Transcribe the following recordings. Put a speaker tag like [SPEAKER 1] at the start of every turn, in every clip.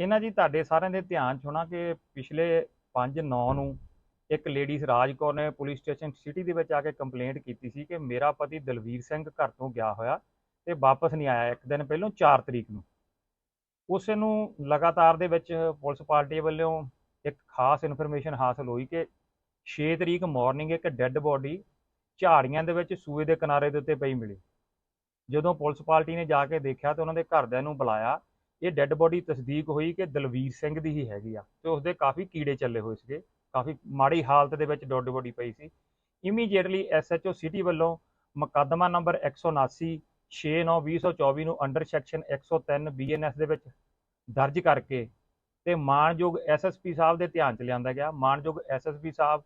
[SPEAKER 1] ਇਹਨਾਂ ਜੀ ਤੁਹਾਡੇ ਸਾਰਿਆਂ ਦੇ ਧਿਆਨ 'ਚ ਹੋਣਾ ਕਿ ਪਿਛਲੇ 5/9 ਨੂੰ ਇੱਕ ਲੇਡੀਜ਼ ਰਾਜ ਕੌਰ ਨੇ ਪੁਲਿਸ ਸਟੇਸ਼ਨ ਸਿਟੀ ਦੇ ਵਿੱਚ ਆ ਕੇ ਕੰਪਲੇਂਟ ਕੀਤੀ ਸੀ ਕਿ ਮੇਰਾ ਪਤੀ ਦਲਵੀਰ ਸਿੰਘ ਘਰ ਤੋਂ ਗਿਆ ਹੋਇਆ ਤੇ ਵਾਪਸ ਨਹੀਂ ਆਇਆ ਇੱਕ ਦਿਨ ਪਹਿਲਾਂ 4 ਤਰੀਕ ਨੂੰ। ਉਸ ਨੂੰ ਲਗਾਤਾਰ ਦੇ ਵਿੱਚ ਪੁਲਿਸ ਪਾਰਟੀ ਵੱਲੋਂ ਇੱਕ ਖਾਸ ਇਨਫੋਰਮੇਸ਼ਨ ਹਾਸਲ ਹੋਈ ਕਿ 6 ਤਰੀਕ ਮਾਰਨਿੰਗ ਇੱਕ ਡੈੱਡ ਬੋਡੀ ਝਾੜੀਆਂ ਦੇ ਵਿੱਚ ਸੂਏ ਦੇ ਕਿਨਾਰੇ ਦੇ ਉੱਤੇ ਪਈ ਮਿਲੀ। ਜਦੋਂ ਪੁਲਿਸ ਪਾਰਟੀ ਨੇ ਜਾ ਕੇ ਦੇਖਿਆ ਤਾਂ ਉਹਨਾਂ ਦੇ ਘਰਦਿਆਂ ਨੂੰ ਬੁਲਾਇਆ ਇਹ ਡੈੱਡ ਬੋਡੀ ਤਸਦੀਕ ਹੋਈ ਕਿ ਦਲਵੀਰ ਸਿੰਘ ਦੀ ਹੀ ਹੈਗੀ ਆ ਤੇ ਉਸਦੇ ਕਾਫੀ ਕੀੜੇ ਚੱਲੇ ਹੋਏ ਸੀਗੇ, ਕਾਫੀ ਮਾੜੀ ਹਾਲਤ ਦੇ ਵਿੱਚ ਡੈੱਡ ਬੋਡੀ ਪਈ ਸੀ। ਇਮੀਡੀਏਟਲੀ ਐਸਐਚਓ ਸਿਟੀ ਵੱਲੋਂ ਮੁਕੱਦਮਾ ਨੰਬਰ 179 6/9/2024 ਨੂੰ ਅੰਡਰ ਸੈਕਸ਼ਨ 103 ਬੀਐਨਐਸ ਦੇ ਵਿੱਚ ਦਰਜ ਕਰਕੇ ਤੇ ਮਾਨਯੋਗ ਐਸਐਸਪੀ ਸਾਹਿਬ ਦੇ ਧਿਆਨ ਚ ਲਿਆਂਦਾ ਗਿਆ। ਮਾਨਯੋਗ ਐਸਐਸਪੀ ਸਾਹਿਬ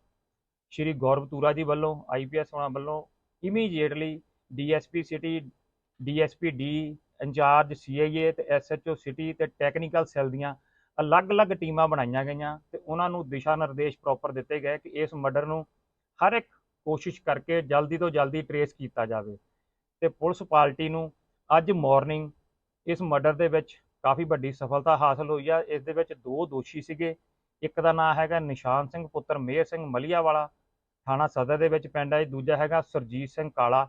[SPEAKER 1] ਸ਼੍ਰੀ ਗੌਰਵਤੂਰਾ ਜੀ ਵੱਲੋਂ ਆਈਪੀਐਸ ਹੋਣਾ ਵੱਲੋਂ immediately DSP city DSP D incharge CIA ਤੇ ਐਸਐਚਓ ਸਿਟੀ ਤੇ ਟੈਕਨੀਕਲ ਸੈੱਲ ਦੀਆਂ ਅਲੱਗ-ਅਲੱਗ ਟੀਮਾਂ ਬਣਾਈਆਂ ਗਈਆਂ ਤੇ ਉਹਨਾਂ ਨੂੰ ਦਿਸ਼ਾ ਨਿਰਦੇਸ਼ ਪ੍ਰੋਪਰ ਦਿੱਤੇ ਗਏ ਕਿ ਇਸ ਮਰਡਰ ਨੂੰ ਹਰ ਇੱਕ ਕੋਸ਼ਿਸ਼ ਕਰਕੇ ਜਲਦੀ ਤੋਂ ਜਲਦੀ ਟਰੇਸ ਕੀਤਾ ਜਾਵੇ ਤੇ ਪੁਲਿਸ ਪਾਰਟੀ ਨੂੰ ਅੱਜ ਮਾਰਨਿੰਗ ਇਸ ਮਰਡਰ ਦੇ ਵਿੱਚ ਕਾਫੀ ਵੱਡੀ ਸਫਲਤਾ ਹਾਸਲ ਹੋਈ ਆ। ਇਸ ਦੇ ਵਿੱਚ ਦੋ ਦੋਸ਼ੀ ਸੀਗੇ, ਇੱਕ ਦਾ ਨਾਮ ਹੈਗਾ ਨਿਸ਼ਾਨ ਸਿੰਘ, ਪੁੱਤਰ ਮੇਹਰ ਸਿੰਘ ਮਲੀਆ ਵਾਲਾ ਥਾਣਾ ਸਦਰ ਦੇ ਵਿੱਚ ਪਿੰਡ ਹੈ ਦੂਜਾ ਹੈਗਾ ਸਰਜੀਤ ਸਿੰਘ ਕਾਲਾ।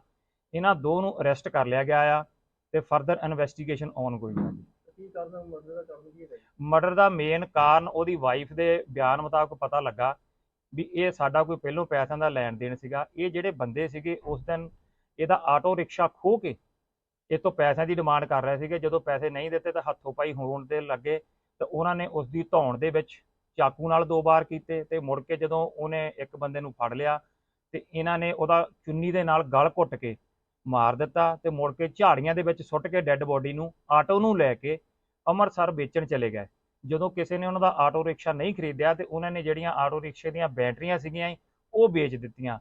[SPEAKER 1] ਇਹਨਾਂ ਦੋ ਨੂੰ ਅਰੈਸਟ ਕਰ ਲਿਆ ਗਿਆ ਆ ਤੇ ਫਰਦਰ ਇਨਵੈਸਟੀਗੇਸ਼ਨ ਔਨ ਗੋਇੰਗ ਹੈ ਜੀ।
[SPEAKER 2] ਕੀ ਕਾਰਨ ਮਰਡਰ ਦਾ ਕਾਰਨ ਕੀ ਹੈ
[SPEAKER 1] ਮਰਡਰ ਦਾ ਮੇਨ ਕਾਰਨ ਉਹਦੀ ਵਾਈਫ ਦੇ ਬਿਆਨ ਮੁਤਾਬਕ ਪਤਾ ਲੱਗਾ ਵੀ ਇਹ ਸਾਡਾ ਕੋਈ ਪਹਿਲੋਂ ਪੈਸਿਆਂ ਦਾ ਲੈਣ ਦੇਣ ਸੀਗਾ। ਇਹ ਜਿਹੜੇ ਬੰਦੇ ਸੀਗੇ ਉਸ ਦਿਨ ਇਹਦਾ ਆਟੋ ਰਿਕਸ਼ਾ ਖੋਹ ਕੇ ਇਹ ਤੋਂ ਪੈਸਿਆਂ ਦੀ ਡਿਮਾਂਡ ਕਰ ਰਹੇ ਸੀਗੇ। ਜਦੋਂ ਪੈਸੇ ਨਹੀਂ ਦਿੱਤੇ ਤਾਂ ਹੱਥੋਂ ਪਾਈ ਹੋਣ ਦੇ ਲੱਗੇ ਤਾਂ ਉਹਨਾਂ ਨੇ ਉਸ ਦੀ ਧੌਣ ਦੇ ਵਿੱਚ ਚਾਕੂ ਨਾਲ ਦੋ ਵਾਰ ਕੀਤੇ ਤੇ ਮੁੜ ਕੇ ਜਦੋਂ ਉਹਨੇ ਇੱਕ ਬੰਦੇ ਨੂੰ ਫੜ ਲਿਆ ਤੇ ਇਹਨਾਂ ਨੇ ਉਹਦਾ ਚੁੰਨੀ ਦੇ ਨਾਲ ਗਲ ਘੁੱਟ ਕੇ ਮਾਰ ਦਿੱਤਾ ਤੇ ਮੁੜ ਕੇ ਝਾੜੀਆਂ ਦੇ ਵਿੱਚ ਸੁੱਟ ਕੇ ਡੈੱਡ ਬੋਡੀ ਨੂੰ ਆਟੋ ਨੂੰ ਲੈ ਕੇ ਅੰਮ੍ਰਿਤਸਰ ਵੇਚਣ ਚਲੇ ਗਏ। ਜਦੋਂ ਕਿਸੇ ਨੇ ਉਹਨਾਂ ਦਾ ਆਟੋ ਰਿਕਸ਼ਾ ਨਹੀਂ ਖਰੀਦਿਆ ਤੇ ਉਹਨਾਂ ਨੇ ਜਿਹੜੀਆਂ ਆਟੋ ਰਿਕਸ਼ੇ ਦੀਆਂ ਬੈਟਰੀਆਂ ਸੀਗੀਆਂ ਜੀ, ਉਹ ਵੇਚ ਦਿੱਤੀਆਂ।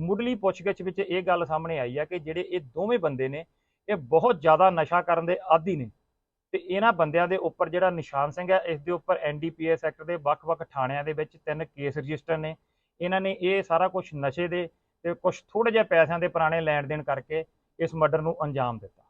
[SPEAKER 1] ਮੁੱਢਲੀ ਪੁੱਛਗਿੱਛ ਵਿੱਚ ਇਹ ਗੱਲ ਸਾਹਮਣੇ ਆਈ ਹੈ ਕਿ ਜਿਹੜੇ ਇਹ ਦੋਵੇਂ ਬੰਦੇ ਨੇ ਇਹ ਬਹੁਤ ਜ਼ਿਆਦਾ ਨਸ਼ਾ ਕਰਨ ਦੇ ਆਦੀ ਨੇ। ਤੇ ਇਹਨਾਂ ਬੰਦਿਆਂ ਦੇ ਉੱਪਰ ਜਿਹੜਾ ਨਿਸ਼ਾਨ ਸਿੰਘ ਹੈ ਇਸ ਦੇ ਉੱਪਰ ਐਨਡੀਪੀਐਸ ਐਕਟ ਦੇ ਵੱਖ-ਵੱਖ ਥਾਣਿਆਂ ਦੇ ਵਿੱਚ ਤਿੰਨ ਕੇਸ ਰਜਿਸਟਰ ਨੇ। ਇਹਨਾਂ ਨੇ ਇਹ ਸਾਰਾ ਕੁਝ ਨਸ਼ੇ ਦੇ ਤੇ ਕੁਝ ਥੋੜੇ ਜਿਹੇ ਪੈਸਿਆਂ ਦੇ ਪੁਰਾਣੇ ਲੈਣ ਦੇਣ ਕਰਕੇ ਇਸ ਮਰਡਰ ਨੂੰ ਅੰਜਾਮ ਦਿੱਤਾ।